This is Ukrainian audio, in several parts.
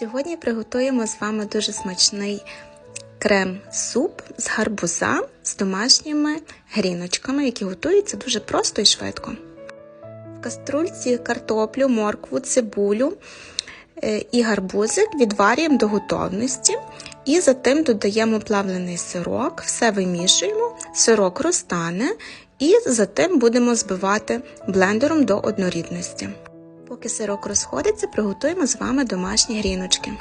Сьогодні приготуємо з вами дуже смачний крем-суп з гарбуза з домашніми гріночками, які готуються дуже просто і швидко. В каструльці картоплю, моркву, цибулю е, і гарбузик відварюємо до готовності і затим додаємо плавлений сирок, все вимішуємо, сирок розтане і затим будемо збивати блендером до однорідності. Поки сирок розходиться, приготуємо з вами домашні гріночки.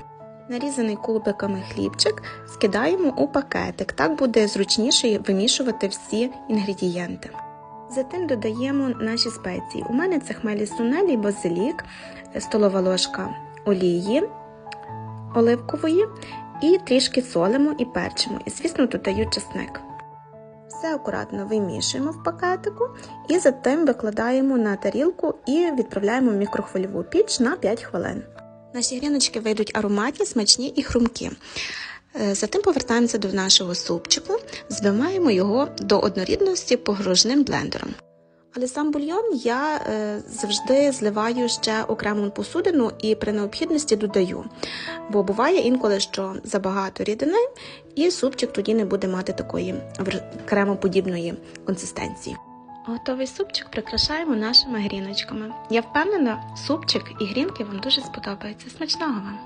Нарізаний кубиками хлібчик скидаємо у пакетик, так буде зручніше вимішувати всі інгредієнти. Затим додаємо наші спеції. У мене це хмелі сунелі, базилік, столова ложка олії оливкової і трішки солимо і перчимо. І, звісно, додаю чесник. Все акуратно вимішуємо в пакетику і затим викладаємо на тарілку і відправляємо в мікрохвильову піч на 5 хвилин. Наші гріночки вийдуть ароматні, смачні і хрумкі. Е, Затим повертаємося до нашого супчику, збиваємо його до однорідності погружним блендером. Але сам бульйон я е, завжди зливаю ще окрему посудину і при необхідності додаю. Бо буває інколи, що забагато рідини, і супчик тоді не буде мати такої кремоподібної консистенції. Готовий супчик прикрашаємо нашими гріночками. Я впевнена, супчик і грінки вам дуже сподобаються. Смачного вам!